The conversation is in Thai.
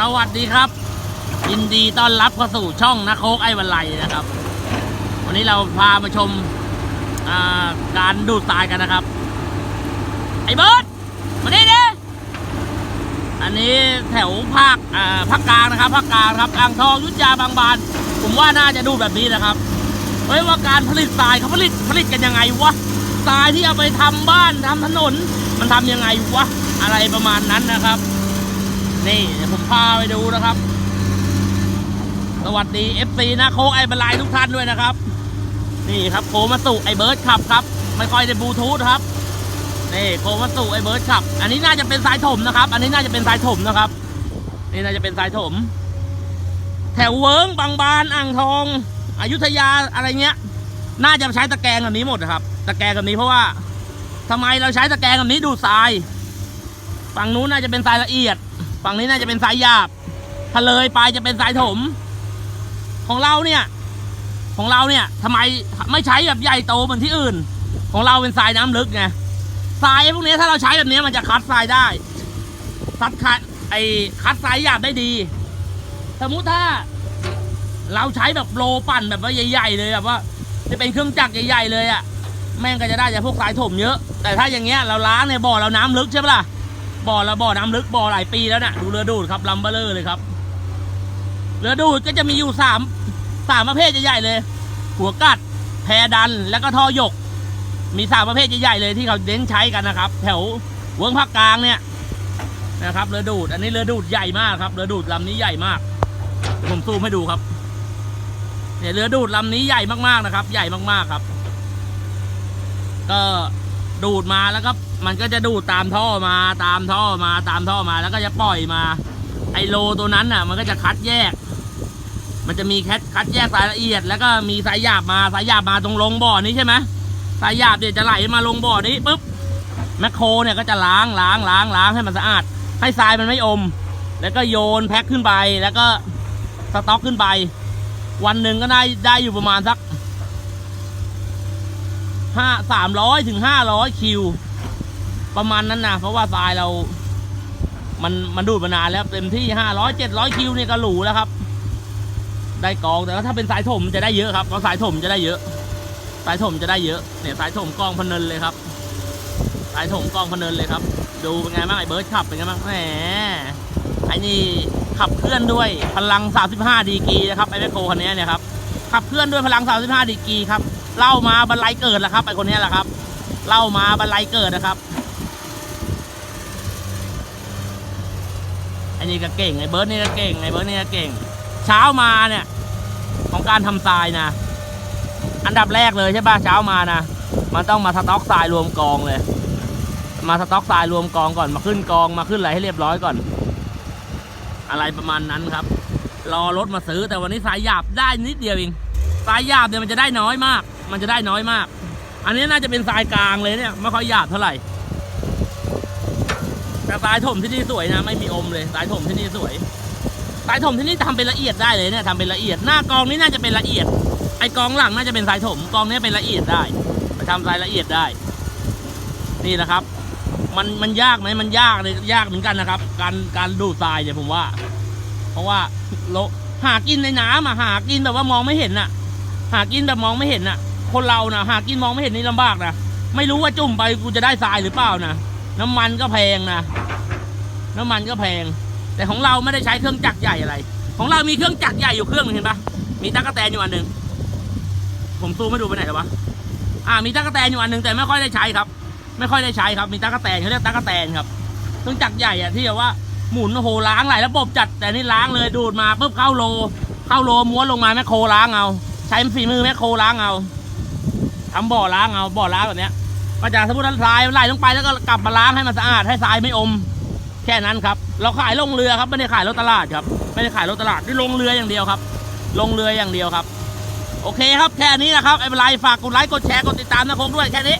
สวัสดีครับ ยินดีต้อนรับเข้าสู่ช่องนักโคกไอ้วันไลนะครับ วันนี้เราพามาชมาการดูดทรายกันนะครับ ไอ้เบิร์ดมานี่ดิอันนี้แถวภาคภาคกลางนะครับภาคกลางครับอ่างทองยุทธยาบางบาน ผมว่าน่าจะดูแบบนี้นะครับเฮ้ยว่าการผลิตทรายเขาผลิตผลิตกันยังไงวะทรายที่เอาไปทำบ้านทำถนน มันทำยังไงวะอะไรประมาณนั้นนะครับ นี่ผมพาไปดูนะครับ สวัสดี FC นะโค้กไอ้บรรลายทุกท่านด้วยนะครับ นี่ครับโคมาสุไอ้เบิร์ดขับครับ ไม่ค่อยได้บลูทูธครับนี่โคมาสุไอ้เบิร์ดขับ อันนี้น่าจะเป็นสายถมนะครับ อันนี้น่าจะเป็นสายถมนะครับ นี่น่าจะเป็นสายถม แถวเวิร์งบางบานอ่างทองอยุธยาอะไรเงี้ย น่าจะใช้ตะแกรงแบบนี้หมดนะครับ ตะแกรงแบบนี้เพราะว่าทำไมเราใช้ตะแกรงแบบนี้ดูดทราย ฝั่งนู้นน่าจะเป็นทรายละเอียด ฝั่งนี้น่าจะเป็นทรายหยาบถ้าเลยไปจะเป็นทรายถม ของเราเนี่ย ของเราเนี่ยทำไมไม่ใช้แบบใหญ่โตเหมือนที่อื่น ของเราเป็นทรายน้ำลึกไงทรายพวกนี้ถ้าเราใช้แบบนี้มันจะคัดทรายได้คัดคัดไอ้คัดทรายหยาบได้ดี สมมุติถ้า เราใช้แบบโลปั่นแบบว่าใหญ่ ๆ เลยแบบว่า จะเป็นเครื่องจักรใหญ่ๆเลยอะ่ะแม่งก็จะได้จากพวกสายถมเยอะ แต่ถ้าอย่างเงี้ยเราล้างในบ่อเราน้ำลึกใช่ปะล่ะ บ่อเราบ่อน้ำลึกบ่อหลายปีแล้วนะ่ะดูเรือดูดครับลัมเบอร์เลอร์เลยครับ เรือดูดก็จะมีอยู่สามสามประเภทใหญ่ๆเลย หัวกัดแพดันแล้วก็ท่อหยก มีสามประเภทใหญ่ๆเลยที่เขาเน้นใช้กันนะครับ แถวเวิร์งภาคกลางเนี่ยนะครับเรือดูด อันนี้เรือดูดใหญ่มากครับเรือดูดลำนี้ใหญ่มากผมซูมให้ดูครับเนี่ยเรือดูดลำนี้ใหญ่มากๆนะครับ ใหญ่มากๆครับ ก็ ดูดมาแล้วก็มันก็จะดูดตามท่อมาตามท่อมาตามท่อมาแล้วก็จะปล่อยมา ไอโลตัวนั้นน่ะ มันก็จะคัดแยก มันจะมีแคทคัดแยกสายละเอียด แล้วก็มีสายหยาบมาสายหยาบมาตรงลงบ่อนี้ใช่ไหมสายหยาบเนี่ยวจะไหลมาลงบ่อนี้ปุ๊บแมคโครเนี่ยก็จะล้างล้างล้างล้างให้มันสะอาด ให้ทรายมันไม่อม แล้วก็โยนแพ็คขึ้นไปแล้วก็สต็อกขึ้นไป วันหนึ่งก็ได้ได้อยู่ประมาณสัก ห้าสามร้อยถึงห้าร้อยคิว ประมาณนั้นนะเพราะว่าทรายเรา มันมันดูดมานานแล้วเต็มที่ห้าร้อยเจ็ดร้อยคิวเนี่ยก็หรูแล้วครับ ได้กองแต่ว่าถ้าเป็นสายถมจะได้เยอะครับเพราะสายถมจะได้เยอะ สายถมจะได้เยอะเนี่ยสายถมกองพนินเลยครับ สายถมกองพนินเลยครับ ดูเป็นไงบ้างไอ้เบิร์ดขับเป็นไงบ้างแหมไอ้นี่ขับเคลื่อนด้วยพลัง 35 ดีกีนะครับไอ้แมคโครคันนี้เนี่ยครับขับเคลื่อนด้วยพลัง 35 ดีกีครับ เล่ามาบรรลัยเกิดแล้วครับไอคนนี้แหละครับ เล่ามาบรรลัยเกิดนะครับไอนี่ก็เก่งไอเบิร์ดนี่ก็เก่งไอเบิร์ดนี่ก็เก่ง เช้ามาเนี่ย ของการทำทรายนะ อันดับแรกเลยใช่ป่ะเช้ามานะมันต้องมาสต็อกทรายรวมกองเลย มาสต็อกทรายรวมกองก่อนมาขึ้นกองมาขึ้นอะไรให้เรียบร้อยก่อน อะไรประมาณนั้นครับ รอรถมาซื้อแต่วันนี้สายหยาบได้นิดเดียวเองสายหยาบเนี่ยมันจะได้น้อยมาก มันจะได้น้อยมาก อันนี้น่าจะเป็นทรายกลางเลยเนี่ยไม่ค่อยหยาบเท่าไหร่ แต่สายถมที่นี่สวยนะไม่มีอมเลยสายถมที่นี่สวยสายถมที่นี่ทำเป็นละเอียดได้เลยเนี่ยทำเป็นละเอียดหน้ากองนี้น่าจะเป็นละเอียด ไอกองหลังน่าจะเป็นสายถมกองนี้เป็นละเอียดได้ไปทำสายละเอียดได้ นี่นะครับ มันมันยากไหมมันยากเลยยากเหมือนกันนะครับ การการดูดทรายเนี่ยผมว่า เพราะว่าโลหากินในน้ำอะหากินแบบว่ามองไม่เห็นอะหากินแบบมองไม่เห็นอะ คนเรานะหากินมองไม่เห็นนี่ลำบากนะไม่รู้ว่าจุ่มไปกูจะได้ทรายหรือเปล่านะน้ำมันก็แพงนะน้ำมันก็แพง แต่ของเราไม่ได้ใช้เครื่องจักรใหญ่อะไร ของเรามีเครื่องจักรใหญ่อยู่เครื่องหนึงเห็นปะมีตั๊กแตนอยู่อันหนึ่งผมซูมให้ดูไปไหนแล้ววะอ่ามีตั๊กแตนอยู่อันหนึ่งแต่ไม่ค่อยได้ใช้ครับ ไม่ค่อยได้ใช้ครับ มีตั๊กแตนเขาเรียกตั๊กแตนครับเครื่องจักรใหญ่อะที่แบบว่าหมุนโอ้โหล้างหลายระบบจัดแต่นี่ล้างเลยดูดมาปุ๊บเข้าโล เข้าโลม้วนลงมาแมคโครล้างเอา ใช้ฝีมือแมคโครล้างเอา ทำบ่อล้างเอาบ่อล้างแบบเนี้ยก็จะสมมติว่าทรายไหลลงไปแล้วก็กลับมาล้างให้มันสะอาดให้ทรายไม่อม แค่นั้นครับ เราขายลงเรือครับไม่ได้ขายรถตลาดครับ ไม่ได้ขายรถตลาดที่ลงเรืออย่างเดียวครับ ลงเรืออย่างเดียวครับ โอเคครับแค่นี้นะครับไอ้เป็นไรฝากกดไลค์กดแชร์กดติดตามนะคงด้วยแค่นี้